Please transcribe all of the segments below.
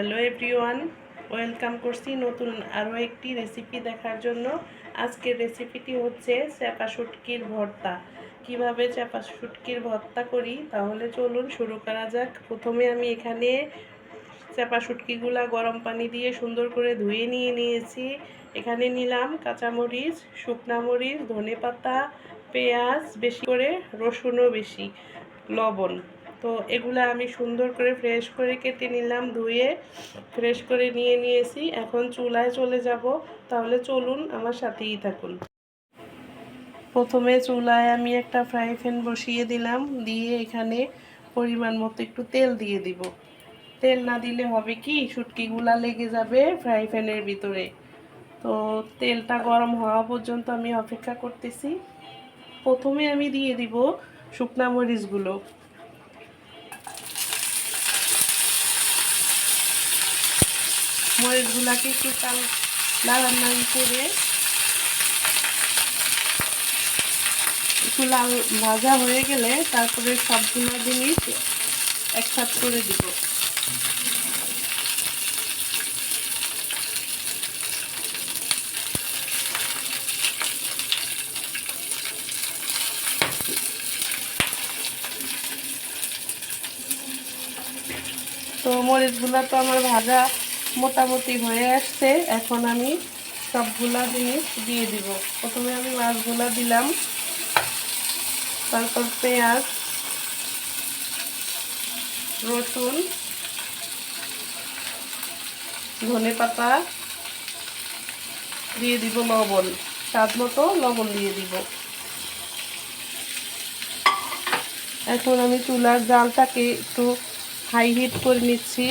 Hello everyone welcome করছি নতুন আরও একটি রেসিপি দেখার জন্য। আজকের রেসিপিটি হচ্ছে চ্যাপা শুটকির ভর্তা। কীভাবে চ্যাপা শুটকির ভর্তা করি? তাহলে চলুন শুরু করা যাক। প্রথমে আমি এখানে চাপা শুটকিগুলা গরম পানি দিয়ে সুন্দর করে ধুয়ে নিয়ে নিয়েছি। এখানে নিলাম কাঁচামরিচ, শুকনা মরিচ ধনে পাতা পেঁয়াজ, বেশি করে রসুনও বেশি, লবণ। তো এগুলো আমি সুন্দর করে ফ্রেশ করে কেটে নিলাম, ধুয়ে ফ্রেশ করে নিয়ে নিয়েছি। এখন চুলায় চলে যাব, তাহলে চলুন আমার সাথেই থাকুন। প্রথমে চুলায় আমি একটা ফ্রাই প্যান বসিয়ে দিলাম, দিয়ে এখানে পরিমাণ মতো একটু তেল দিয়ে দিব। তেল না দিলে হবে কি, শুটকিগুলা লেগে যাবে ফ্রাই প্যানের ভিতরে। তো তেলটা গরম হওয়া পর্যন্ত আমি অপেক্ষা করতেছি। প্রথমে আমি দিয়ে দিব শুকনা মরিচগুলো। মরিচগুলাকে একটু চাল নাড়ানাড়ি করে একটু লাল ভাজা হয়ে গেলে তারপরে সবগুলো জিনিস একসাথ করে দিব। তো মরিচগুলো তো আমার ভাজা মোটামুটি হয়ে আসছে। এখন আমি সবগুলা জিনিস দিয়ে দিব। প্রথমে আমি মাছগুলা দিলাম। তারপর পেঁয়াজ, রসুন, ধনে পাতা দিয়ে দিব লবণ। স্বাদ মতো লবণ দিয়ে দিব। এখন আমি চুলার জালটাকে একটু হাই হিট করে নিচ্ছি।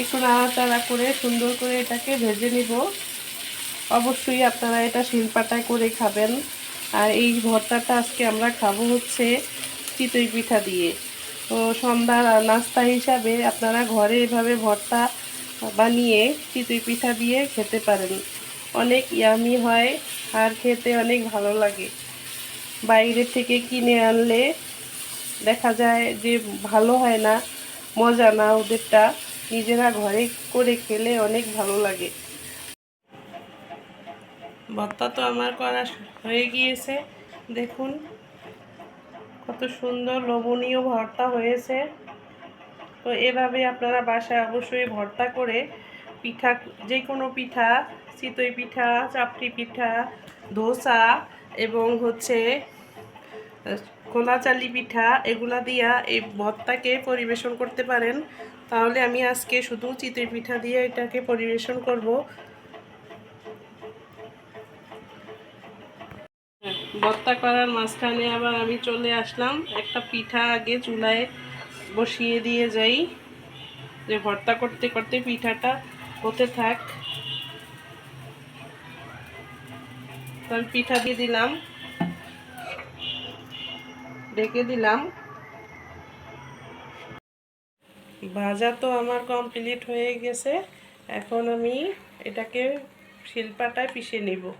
একটু নাড়াচাড়া করে সুন্দর করে এটাকে ভেজে নিব। অবশ্যই আপনারা এটা শিলপাটায় করে খাবেন। আর এই ভর্তাটা আজকে আমরা খাব হচ্ছে চিতই পিঠা দিয়ে। তো সন্ধ্যার নাস্তা হিসাবে আপনারা ঘরে এভাবে ভর্তা বানিয়ে চিতই পিঠা দিয়ে খেতে পারেন। অনেক ইয়ামি হয় আর খেতে অনেক ভালো লাগে। বাইরে থেকে কিনে আনলে দেখা যায় যে ভালো হয় না, মজা না ওদেরটা। নিজেরা ঘরে করে খেলে অনেক ভালো লাগে। ভর্তা তো আমার করা হয়ে গিয়েছে। দেখুন, কত সুন্দর লোভনীয় ভর্তা হয়েছে। তো এভাবে আপনারা বাসায় অবশ্যই ভর্তা করে পিঠা যে কোনো পিঠা, চিতই পিঠা, চাপড়ি পিঠা, ধোসা এবং হচ্ছে খোলা চালি পিঠা, এগুলা দিয়া এই ভর্তাকে পরিবেশন করতে পারেন। তাহলে আমি আজকে শুধু চিতই পিঠা দিয়ে এটাকে পরিবেশন করব। ভর্তা করার মাঝখানে আবার আমি চলে আসলাম। একটা পিঠা আগে চুলায় বসিয়ে দিয়ে যাই। যে ভর্তা করতে করতে পিঠাটা হতে থাক। আমি পিঠা দিয়ে দিলাম। ঢেকে দিলাম। ভাজা তো আমার কমপ্লিট হয়ে গেছে। এখন আমি এটাকে শিলপাটায় পিষে নিব।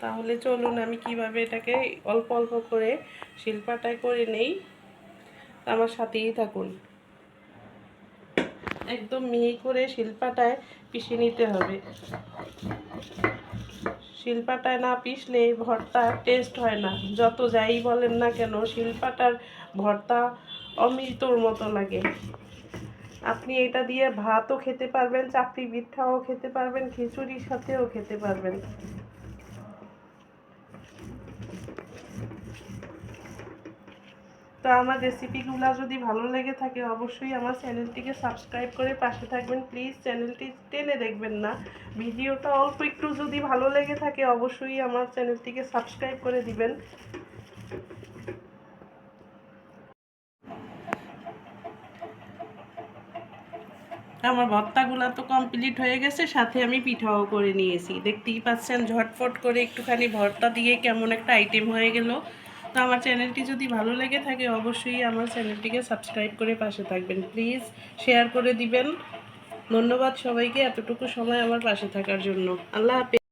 তাহলে চলুন আমি কীভাবে এটাকে অল্প অল্প করে শিলপাটায় করে নেই। আমার সাথেই থাকুন। একদম মিহি করে শিলপাটায় পিষে নিতে হবে। শিলপাটায় না পিষলে ভর্তা টেস্ট হয় না। যত যাই বলেন না কেন, শিলপাটার ভর্তা অমৃতর মতো লাগে। আপনি এটা দিয়ে ভাতও খেতে পারবেন চাকরি পিঠাও খেতে পারবেন, খিচুড়ির সাথেও খেতে পারবেন। তো আমার রেসিপিগুলো যদি ভালো লেগে থাকে, অবশ্যই আমার চ্যানেলটিকে সাবস্ক্রাইব করে পাশে থাকবেন। প্লিজ চ্যানেলটি টেনে দেখবেন না। ভিডিওটা অল্প একটু যদি ভালো লেগে থাকে, অবশ্যই আমার চ্যানেলটিকে সাবস্ক্রাইব করে দিবেন। আমার ভর্তাগুলো তো কমপ্লিট হয়ে গেছে, সাথে আমি পিঠাও করে নিয়েছি। দেখতেই পাচ্ছেন, ঝটফট করে একটুখানি ভর্তা দিয়ে কেমন একটা আইটেম হয়ে গেল। তো আমার চ্যানেলটি যদি ভালো লেগে থাকে, অবশ্যই আমার চ্যানেলটিকে সাবস্ক্রাইব করে পাশে থাকবেন। প্লিজ শেয়ার করে দিবেন। ধন্যবাদ সবাইকে, এতটুকু সময় আমার পাশে থাকার জন্য। আল্লাহ হাফেজ।